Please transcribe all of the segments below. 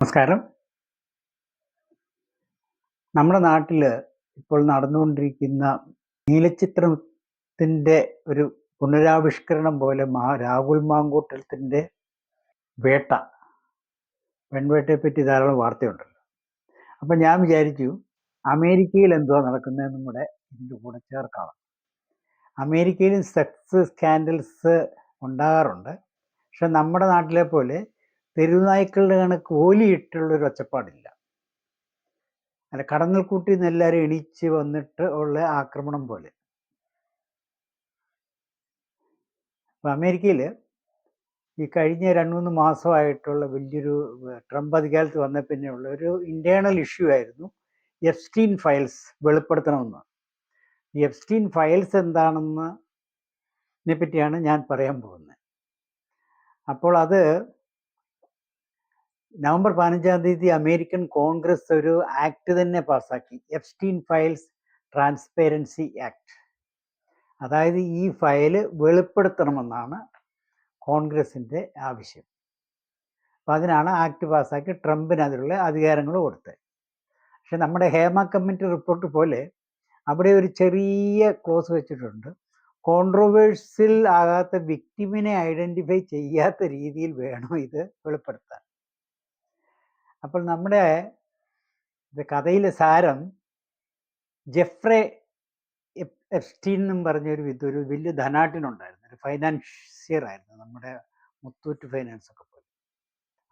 നമസ്കാരം. നമ്മുടെ നാട്ടിൽ ഇപ്പോൾ നടന്നുകൊണ്ടിരിക്കുന്ന നീലച്ചിത്രത്തിന്റെ ഒരു പുനരാവിഷ്കരണം പോലെ മാ രാഹുൽ മാങ്കൂട്ടത്തിന്റെ വേട്ട. പെൺവേട്ടയെ പറ്റി ധാരാളം വാർത്തയുണ്ടല്ലോ അപ്പം ഞാൻ വിചാരിച്ചു അമേരിക്കയിൽ എന്തുവാ നടക്കുന്നതെന്നും കൂടെ ഇതിന്റെ കൂടെ ചേർക്കാം. അമേരിക്കയിലും സെക്സ് സ്കാൻഡൽസ് ഉണ്ടാകാറുണ്ട്. പക്ഷെ നമ്മുടെ നാട്ടിലെ പോലെ തെരുവുനായ്ക്കളുടെ കണക്ക് ഓലിയിട്ടുള്ളൊരു ഒച്ചപ്പാടില്ല. അല്ല കടന്നൽ കൂട്ടി നിന്ന് എല്ലാവരും എണീച്ച് വന്നിട്ട് ഉള്ള ആക്രമണം പോലെ. അപ്പം അമേരിക്കയിൽ ഈ കഴിഞ്ഞ രണ്ട് മൂന്ന് മാസമായിട്ടുള്ള വലിയൊരു ട്രംപ് അധികാരത്ത് വന്ന പിന്നെയുള്ള ഒരു ഇന്റേണൽ ഇഷ്യൂ ആയിരുന്നു. എഫ്സ്റ്റീൻ ഫയൽസ് വെളിപ്പെടുത്തണമെന്ന്. ഈ എഫ്സ്റ്റീൻ ഫയൽസ് എന്താണെന്നതിനെ പറ്റിയാണ് ഞാൻ പറയാൻ പോകുന്നത്. അപ്പോൾ അത് നവംബർ പതിനഞ്ചാം തീയതി അമേരിക്കൻ കോൺഗ്രസ് ഒരു ആക്ട് തന്നെ പാസ്സാക്കി. എഫ്സ്റ്റീൻ ഫയൽസ് ട്രാൻസ്പെറൻസി ആക്ട് അതായത് ഈ ഫയൽ വെളിപ്പെടുത്തണമെന്നാണ് കോൺഗ്രസിന്റെ ആവശ്യം. അപ്പം അതിനാണ് ആക്ട് പാസ്സാക്കി ട്രംപിന് അതിലുള്ള അധികാരങ്ങൾ കൊടുത്തത്. പക്ഷെ നമ്മുടെ ഹേമ കമ്മിറ്റി റിപ്പോർട്ട് പോലെ അവിടെ ഒരു ചെറിയ ക്ലോസ് വെച്ചിട്ടുണ്ട്. കോൺട്രോവേഴ്സിൽ ആകാത്ത വിക്ടിമിനെ ഐഡന്റിഫൈ ചെയ്യാത്ത രീതിയിൽ വേണം ഇത് വെളിപ്പെടുത്താൻ. അപ്പോൾ നമ്മുടെ കഥയിലെ സാരം ജെഫ്രെ എഫ്റ്റീൻ എന്നും പറഞ്ഞൊരു ഒരു വലിയ ധനാട്ടിനുണ്ടായിരുന്നു ഒരു ഫൈനാൻഷ്യർ ആയിരുന്നു. നമ്മുടെ മുത്തൂറ്റ് ഫൈനാൻസ് ഒക്കെ പോലെ.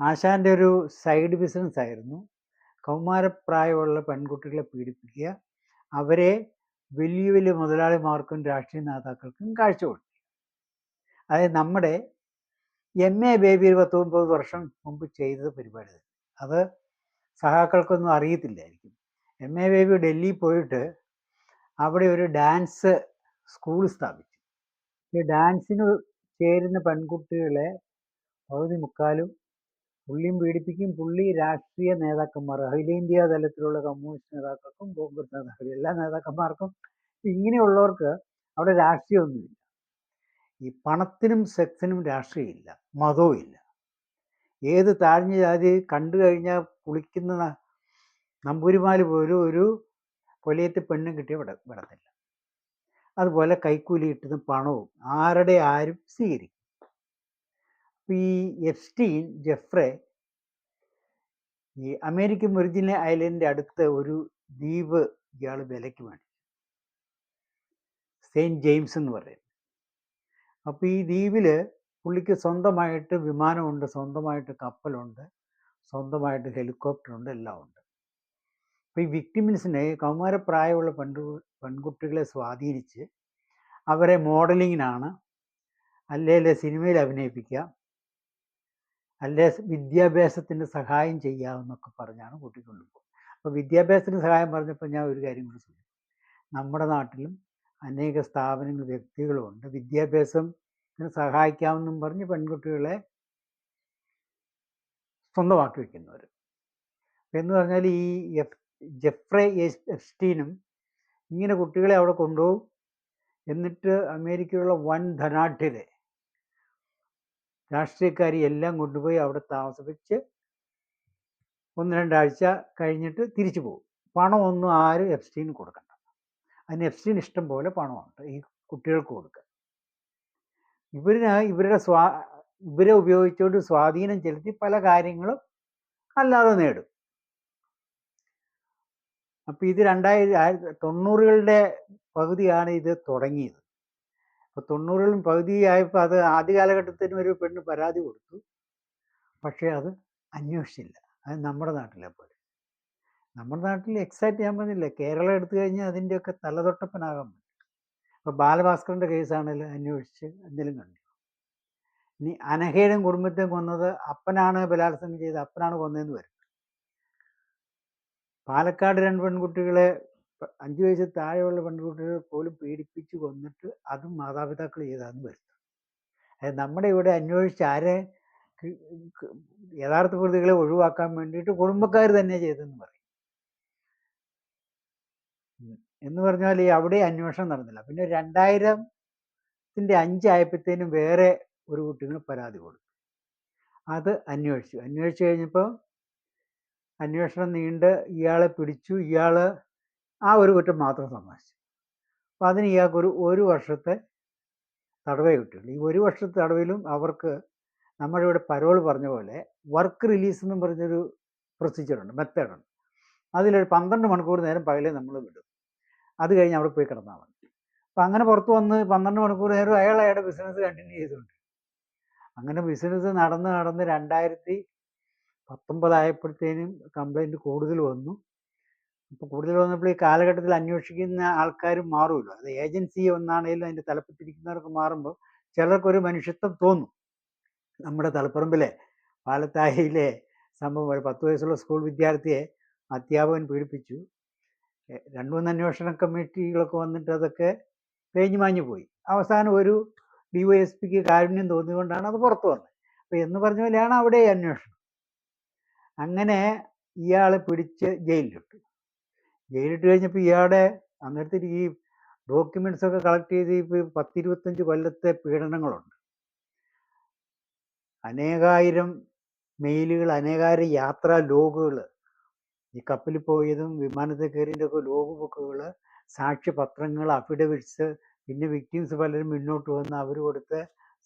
ആശാന്റെ ഒരു സൈഡ് ബിസിനസ് ആയിരുന്നു. കൗമാരപ്രായമുള്ള പെൺകുട്ടികളെ പീഡിപ്പിക്കുക അവരെ വലിയ വലിയ മുതലാളിമാർക്കും രാഷ്ട്രീയ നേതാക്കൾക്കും കാഴ്ച കൊടുക്കുക. അതായത് നമ്മുടെ എം എ ബേബി ഒരു പത്ത് മുപ്പത് വർഷം മുമ്പ് ചെയ്ത പരിപാടി അത് സഹാക്കൾക്കൊന്നും അറിയത്തില്ലായിരിക്കും. എം എ ബേബി ഡൽഹി പോയിട്ട് അവിടെ ഒരു ഡാൻസ് സ്കൂൾ സ്ഥാപിച്ചു. ഈ ഡാൻസിന് ചേരുന്ന പെൺകുട്ടികളെ പകുതി മുക്കാലും പുള്ളിയും പീഡിപ്പിക്കും പുള്ളി രാഷ്ട്രീയ നേതാക്കന്മാർ അഖിലേന്ത്യാ തലത്തിലുള്ള കമ്മ്യൂണിസ്റ്റ് നേതാക്കൾക്കും കോൺഗ്രസ് നേതാക്കൾക്കും എല്ലാ നേതാക്കന്മാർക്കും ഇങ്ങനെയുള്ളവർക്ക് അവിടെ രാഷ്ട്രീയമൊന്നുമില്ല. ഈ പണത്തിനും സെക്സിനും രാഷ്ട്രീയമില്ല മതവും ഇല്ല ഏത് താഴ്ന്ന ജാതി കണ്ടു കഴിഞ്ഞാൽ കുളിക്കുന്ന നമ്പൂരിമാർ പോലും ഒരു കൊലയത്ത് പെണ്ണും കിട്ടിയ വിട വിടത്തില്ല. അതുപോലെ കൈക്കൂലി കിട്ടുന്ന പണവും ആരുടെ ആരും സ്വീകരിക്കും. അപ്പം ഈ എഫ്സ്റ്റീൻ ജെഫ്രെ ഈ അമേരിക്കൻ ഒറിജിനൽ ഐലൻഡിന്റെ അടുത്ത ഒരു ദ്വീപ് ഇയാൾ വിലയ്ക്ക് മേടിച്ചു സെയിന്റ് ജെയിംസ് എന്ന് പറയും അപ്പോൾ ഈ ദ്വീപിൽ പുള്ളിക്ക് സ്വന്തമായിട്ട് വിമാനമുണ്ട് സ്വന്തമായിട്ട് കപ്പലുണ്ട് സ്വന്തമായിട്ട് ഹെലികോപ്റ്റർ ഉണ്ട് എല്ലാം ഉണ്ട് അപ്പോൾ ഈ വിക്ടിമിൻസിനെ കൗമാരപ്രായമുള്ള പെൺകു പെൺകുട്ടികളെ സ്വാധീനിച്ച് അവരെ മോഡലിങ്ങിനാണ് അല്ലെങ്കിൽ സിനിമയിൽ അഭിനയിപ്പിക്കുക അല്ലെ വിദ്യാഭ്യാസത്തിന് സഹായം ചെയ്യാമെന്നൊക്കെ പറഞ്ഞാണ് കൂട്ടിക്കൊണ്ടുപോകുന്നത് അപ്പോൾ വിദ്യാഭ്യാസത്തിന് സഹായം പറഞ്ഞപ്പോൾ ഞാൻ ഒരു കാര്യം കൂടി ചോദിച്ചു. നമ്മുടെ നാട്ടിലും അനേക സ്ഥാപനങ്ങൾ വ്യക്തികളുമുണ്ട് വിദ്യാഭ്യാസത്തിന് സഹായിക്കാമെന്നും പറഞ്ഞ് പെൺകുട്ടികളെ സ്വന്തമാക്കി വയ്ക്കുന്നവർ എന്ന് പറഞ്ഞാൽ ഈ ജെഫ്രെ എസ്റ്റീനും ഇങ്ങനെ കുട്ടികളെ അവിടെ കൊണ്ടുപോകും. എന്നിട്ട് അമേരിക്കയിലുള്ള വൻ ധനാഠ്യരെ രാഷ്ട്രീയക്കാരി എല്ലാം കൊണ്ടുപോയി അവിടെ താമസിപ്പിച്ച് ഒന്ന് രണ്ടാഴ്ച കഴിഞ്ഞിട്ട് തിരിച്ചു പോകും. പണമൊന്നും ആരും എഫ്സ്റ്റീന് കൊടുക്കണ്ട. അതിന് എഫ്സ്റ്റീൻ ഇഷ്ടം പോലെ പണമുണ്ട്. ഈ കുട്ടികൾക്ക് കൊടുക്കാൻ. ഇവരിന് ഇവരുടെ സ്വാ ഇവരെ ഉപയോഗിച്ചുകൊണ്ട് സ്വാധീനം ചെലുത്തി പല കാര്യങ്ങളും അല്ലാതെ നേടും. അപ്പൊ ഇത് രണ്ടായിരത്തി തൊണ്ണൂറുകളുടെ പകുതിയാണ് ഇത് തുടങ്ങിയത്. അപ്പൊ തൊണ്ണൂറുകളും പകുതിയായപ്പോൾ അത് ആദ്യ കാലഘട്ടത്തിന് ഒരു പെണ്ണ് പരാതി കൊടുത്തു. പക്ഷേ അത് അന്വേഷിച്ചില്ല. അത് നമ്മുടെ നാട്ടിലെ പോലെ. നമ്മുടെ നാട്ടിൽ എക്സൈറ്റ് ചെയ്യാൻ പറഞ്ഞില്ല കേരളം എടുത്തു കഴിഞ്ഞാൽ അതിന്റെയൊക്കെ തലതൊട്ടപ്പനാകാൻ പറ്റും. ഇപ്പൊ ബാലഭാസ്കറിന്റെ കേസാണെങ്കിലും അന്വേഷിച്ച് എന്തെങ്കിലും കണ്ടു? ഇനി അനഘയുടെയും കുടുംബത്തെയും കൊന്നത് അപ്പനാണ് ബലാത്സംഗം ചെയ്ത് അപ്പനാണ് കൊന്നതെന്ന് വരും. പാലക്കാട് രണ്ട് പെൺകുട്ടികളെ അഞ്ചു വയസ്സിൽ താഴെയുള്ള പെൺകുട്ടികളെ പോലും പീഡിപ്പിച്ച് കൊന്നിട്ട് അതും മാതാപിതാക്കൾ ചെയ്താന്ന് വരും അത് നമ്മുടെ ഇവിടെ അന്വേഷിച്ച് ആരെ യഥാർത്ഥ പ്രതികളെ ഒഴിവാക്കാൻ വേണ്ടിയിട്ട് കുടുംബക്കാർ തന്നെ ചെയ്തെന്ന് പറയും. എന്ന് പറഞ്ഞാൽ ഈ അവിടെ അന്വേഷണം നടന്നില്ല. പിന്നെ രണ്ടായിരത്തിന്റെ അഞ്ചായപ്പോഴത്തേനും വേറെ ഒരു കുട്ടികൾ പരാതി കൊടുത്തു. അത് അന്വേഷിച്ചു. അന്വേഷിച്ചു കഴിഞ്ഞപ്പോൾ അന്വേഷണം നീണ്ട് ഇയാളെ പിടിച്ചു. ഇയാൾ ആ ഒരു കുറ്റം മാത്രം സമ്മതിച്ചു. അപ്പം അതിന് ഇയാൾക്കൊരു ഒരു വർഷത്തെ തടവേ കിട്ടുള്ളൂ ഈ ഒരു വർഷത്തെ തടവിലും അവർക്ക് നമ്മുടെ ഇവിടെ പരോൾ പറഞ്ഞ പോലെ വർക്ക് റിലീസ് എന്നും പറഞ്ഞൊരു പ്രൊസീജിയറുണ്ട് മെത്തേഡുണ്ട്. അതിലൊരു പന്ത്രണ്ട് മണിക്കൂർ നേരം പകലേ നമ്മൾ വിടും. അത് കഴിഞ്ഞ് അവിടെ പോയി കിടന്നാൽ മതി. അപ്പം അങ്ങനെ പുറത്ത് വന്ന് പന്ത്രണ്ട് മണിക്കൂർ നേരം അയാൾ അയാളുടെ ബിസിനസ് കണ്ടിന്യൂ ചെയ്തുകൊണ്ട്. അങ്ങനെ ബിസിനസ് നടന്ന് നടന്ന് രണ്ടായിരത്തി പത്തൊമ്പതായപ്പോഴത്തേനും കംപ്ലൈന്റ് കൂടുതൽ വന്നു. അപ്പോൾ കൂടുതൽ വന്നപ്പോൾ ഈ കാലഘട്ടത്തിൽ അന്വേഷിക്കുന്ന ആൾക്കാരും മാറുമല്ലോ. അത് ഏജൻസി ഒന്നാണെങ്കിലും അതിന്റെ തലപ്പത്തിരിക്കുന്നവർക്ക് മാറുമ്പോൾ ചിലർക്കൊരു മനുഷ്യത്വം തോന്നും. നമ്മുടെ തലപ്പറമ്പിലെ പാലത്തായിലെ സംഭവം. ഒരു പത്ത് വയസ്സുള്ള സ്കൂൾ വിദ്യാർത്ഥിയെ അധ്യാപകൻ പീഡിപ്പിച്ചു. രണ്ട് മൂന്ന് അന്വേഷണ കമ്മിറ്റികളൊക്കെ വന്നിട്ട് അതൊക്കെ തേഞ്ഞു മാഞ്ഞു പോയി. അവസാനം ഒരു ഡി വൈ എസ് പിക്ക് കാരുണ്യം തോന്നിയുകൊണ്ടാണ് അത് പുറത്തു വന്നത്. അപ്പോൾ എന്ന് പറഞ്ഞ പോലെയാണ് അവിടെ അന്വേഷണം. അങ്ങനെ ഇയാളെ പിടിച്ച് ജയിലിലിട്ടു. ജയിലിട്ട് കഴിഞ്ഞപ്പോൾ ഇയാളുടെ അന്നേരത്തിൽ ഈ ഡോക്യുമെന്റ്സ് ഒക്കെ കളക്ട് ചെയ്ത് ഇപ്പോൾ പത്തിരുപത്തഞ്ച് കൊല്ലത്തെ പീഡനങ്ങളുണ്ട്. അനേകായിരം മെയിലുകൾ അനേകായിരം യാത്രാ ലോഗുകൾ ഈ കപ്പലിൽ പോയതും വിമാനത്തിൽ കയറിയതൊക്കെ ലോഗ് ബുക്കുകൾ സാക്ഷ്യപത്രങ്ങൾ അഫിഡവിറ്റ്സ് പിന്നെ വിക്ടിംസ് പലരും മുന്നോട്ട് വന്ന് അവർ കൊടുത്ത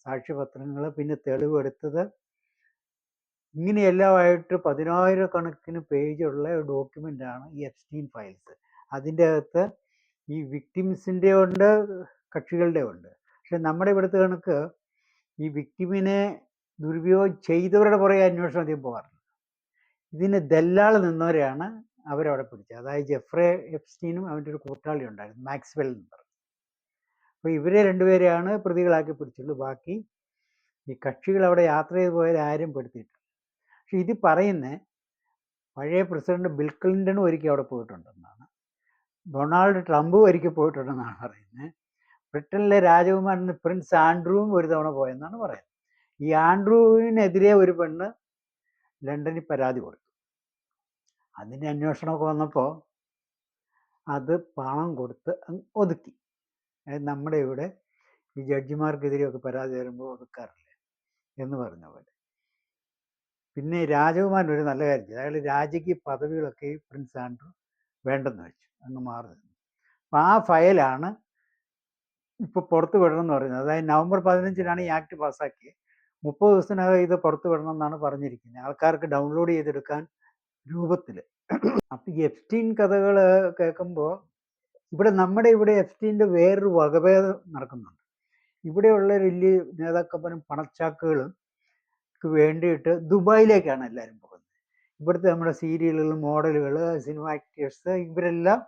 സാക്ഷ്യപത്രങ്ങൾ പിന്നെ തെളിവെടുത്തത് ഇങ്ങനെയെല്ലാമായിട്ട് പതിനായിരക്കണക്കിന് പേജുള്ള ഡോക്യുമെന്റാണ് ഈ എഫ്സ്റ്റീൻ ഫയൽസ് അതിന്റെ അകത്ത് ഈ വിക്ടിംസിന്റെ ഉണ്ട് കക്ഷികളുടെ ഉണ്ട്. പക്ഷെ നമ്മുടെ ഇവിടുത്തെ കണക്ക് ഈ വിക്ടിമിനെ ദുരുപയോഗം ചെയ്തവരുടെ പുറകെ അന്വേഷണം അധികം പോകാറില്ല. ഇതിന് ദല്ലാൾ നിന്നവരെയാണ് അവരവിടെ പിടിച്ചത്. അതായത് ജെഫ്രെ എഫ്സ്റ്റീനും അവന്റെ ഒരു കൂട്ടാളി ഉണ്ടായിരുന്നു മാക്സ്വെൽ എന്ന് പറഞ്ഞു അപ്പോൾ ഇവരെ രണ്ടുപേരെയാണ് പ്രതികളാക്കി പിടിച്ചുള്ളൂ. ബാക്കി ഈ കക്ഷികൾ അവിടെ യാത്ര ചെയ്ത് പോയാൽ ആരും പെടുത്തിയിട്ടില്ല. പക്ഷെ ഇത് പറയുന്ന പഴയ പ്രസിഡന്റ് ബിൽ ക്ലിന്റണും ഒരിക്കൽ അവിടെ പോയിട്ടുണ്ടെന്നാണ്. ഡൊണാൾഡ് ട്രംപും ഒരിക്കൽ പോയിട്ടുണ്ടെന്നാണ് പറയുന്നത് ബ്രിട്ടനിലെ രാജകുമാരൻ പ്രിൻസ് ആൻഡ്രൂവും ഒരു തവണ പോയെന്നാണ് പറയുന്നത്. ഈ ആൻഡ്രൂവിനെതിരെ ഒരു പെണ്ണ് ലണ്ടനിൽ പരാതി കൊടുത്തു. അതിന്റെ അന്വേഷണമൊക്കെ വന്നപ്പോൾ അത് പണം കൊടുത്ത് ഒതുക്കി. നമ്മുടെ ഇവിടെ ഈ ജഡ്ജിമാർക്കെതിരെയൊക്കെ പരാതി വരുമ്പോൾ ഒതുക്കാറില്ല എന്ന് പറഞ്ഞ പോലെ. പിന്നെ രാജകുമാരൻ ഒരു നല്ല കാര്യം ചെയ്തു. അയാൾ രാജകീയ പദവികളൊക്കെ പ്രിൻസ് ആൻഡ്രു വേണ്ടെന്ന് വെച്ചു. അങ്ങ് മാറി നിന്നു. അപ്പം ആ ഫയലാണ് ഇപ്പോൾ പുറത്തുവിടണം എന്ന് പറയുന്നത്. അതായത് നവംബർ പതിനഞ്ചിനാണ് ഈ ആക്ട് പാസ്സാക്കിയത്. മുപ്പത് ദിവസത്തിനകം ഇത് പുറത്തു വിടണം എന്നാണ് പറഞ്ഞിരിക്കുന്നത് ആൾക്കാർക്ക് ഡൗൺലോഡ് ചെയ്തെടുക്കാൻ രൂപത്തിൽ അപ്പം ഈ എഫ്സ്റ്റീൻ കഥകൾ കേൾക്കുമ്പോൾ ഇവിടെ നമ്മുടെ ഇവിടെ എഫ്റ്റീന്റെ വേറൊരു വകഭേദം നടക്കുന്നുണ്ട്. ഇവിടെയുള്ള വലിയ നേതാക്കന്മാരും പണച്ചാക്കുകളും ക്ക് വേണ്ടിയിട്ട് ദുബായിലേക്കാണ് എല്ലാവരും പോകുന്നത്. ഇവിടുത്തെ നമ്മുടെ സീരിയലുകൾ മോഡലുകൾ സിനിമ ആക്ടേഴ്സ് ഇവരെല്ലാം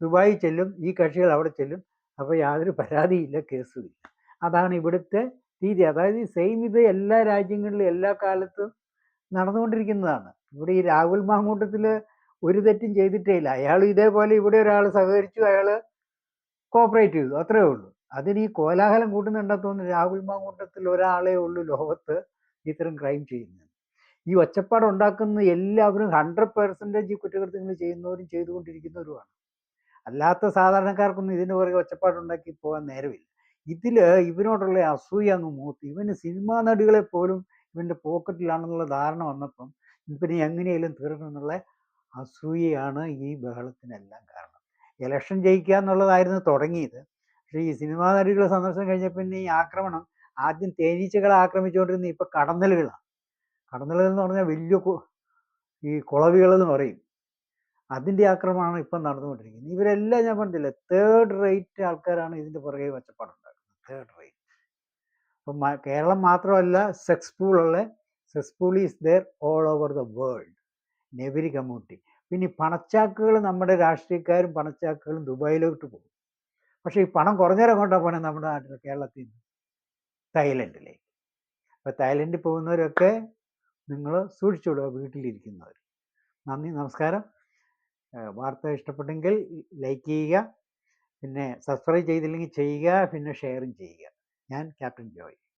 ദുബായിൽ ചെല്ലും ഈ കക്ഷികൾ അവിടെ ചെല്ലും. അപ്പോൾ യാതൊരു പരാതിയില്ല കേസുമില്ല അതാണ് ഇവിടുത്തെ രീതി അതായത് സെയിം ഇത് എല്ലാ രാജ്യങ്ങളിലും എല്ലാ കാലത്തും നടന്നുകൊണ്ടിരിക്കുന്നതാണ്. ഇവിടെ ഈ രാഹുൽ മാങ്കൂട്ടത്തിൽ ഒരു തെറ്റും ചെയ്തിട്ടേ ഇല്ല അയാൾ ഇതേപോലെ ഇവിടെ ഒരാൾ സഹകരിച്ചു അയാൾ കോപ്പറേറ്റ് ചെയ്തു അത്രേ ഉള്ളൂ. അതിന് ഈ കോലാഹലം കൂട്ടുന്നുണ്ടെന്ന് തോന്നുന്നു. രാഹുൽ മാങ്കൂട്ടത്തിൽ ഒരാളേ ഉള്ളൂ ലോകത്ത് ഇത്തരം ക്രൈം ചെയ്യുന്നത്. ഈ ഒച്ചപ്പാട് ഉണ്ടാക്കുന്ന എല്ലാവരും ഹൺഡ്രഡ് പെർസെന്റേജ് ഈ കുറ്റകൃത്യങ്ങൾ ചെയ്യുന്നവരും ചെയ്തുകൊണ്ടിരിക്കുന്നവരുമാണ്. അല്ലാത്ത സാധാരണക്കാർക്കൊന്നും ഇതിന് പുറകെ ഒച്ചപ്പാടുണ്ടാക്കി പോകാൻ നേരമില്ല. ഇതിൽ ഇവനോടുള്ള അസൂയ അങ്ങ് മൂത്ത്. ഇവന് സിനിമാ നടികളെ പോലും ഇവന്റെ പോക്കറ്റിലാണെന്നുള്ള ധാരണ വന്നപ്പം ഇവന് എങ്ങനെയെങ്കിലും തീർക്കണം എന്നുള്ള അസൂയയാണ് ഈ ബഹളത്തിനെല്ലാം കാരണം. ഇലക്ഷൻ ജയിക്കുക എന്നുള്ളതായിരുന്നു തുടങ്ങിയത്. പക്ഷേ ഈ സിനിമാ നടികളെ സന്ദർശനം കഴിഞ്ഞ പിന്നെ ഈ ആക്രമണം ആദ്യം തേനീച്ചകളെ ആക്രമിച്ചുകൊണ്ടിരുന്ന ഇപ്പം കടന്നലുകളാണ്. കടന്നലുകൾ എന്ന് പറഞ്ഞാൽ വലിയ ഈ കുളവികൾ എന്ന് പറയും. അതിന്റെ ആക്രമണമാണ് ഇപ്പം നടന്നുകൊണ്ടിരിക്കുന്നത്. ഇവരെല്ലാം ഞാൻ പറഞ്ഞില്ല തേർഡ് റേറ്റ് ആൾക്കാരാണ് ഇതിന്റെ പുറകെ ഒച്ചപ്പാടുണ്ടാക്കുന്നത് തേർഡ് റേറ്റ് അപ്പം കേരളം മാത്രമല്ല sex പൂളുള്ള sex pool is there all over the world in every community പിന്നെ ഈ പണച്ചാക്കുകൾ നമ്മുടെ രാഷ്ട്രീയക്കാരും പണച്ചാക്കുകളും ദുബായിലോട്ട് പോകും. പക്ഷേ ഈ പണം കുറഞ്ഞേരം കൊണ്ടാണ് പോണേ നമ്മുടെ നാട്ടിൽ കേരളത്തിൽ നിന്ന്. തായ്ലൻഡിലേക്ക്. അപ്പോൾ തായ്ലൻഡിൽ പോകുന്നവരൊക്കെ നിങ്ങൾ സൂക്ഷിച്ചുവിടുക വീട്ടിലിരിക്കുന്നവർ നന്ദി നമസ്കാരം. വാർത്ത ഇഷ്ടപ്പെട്ടെങ്കിൽ ലൈക്ക് ചെയ്യുക. പിന്നെ സബ്സ്ക്രൈബ് ചെയ്തില്ലെങ്കിൽ ചെയ്യുക പിന്നെ ഷെയറും ചെയ്യുക. ഞാൻ ക്യാപ്റ്റൻ ജോയ്.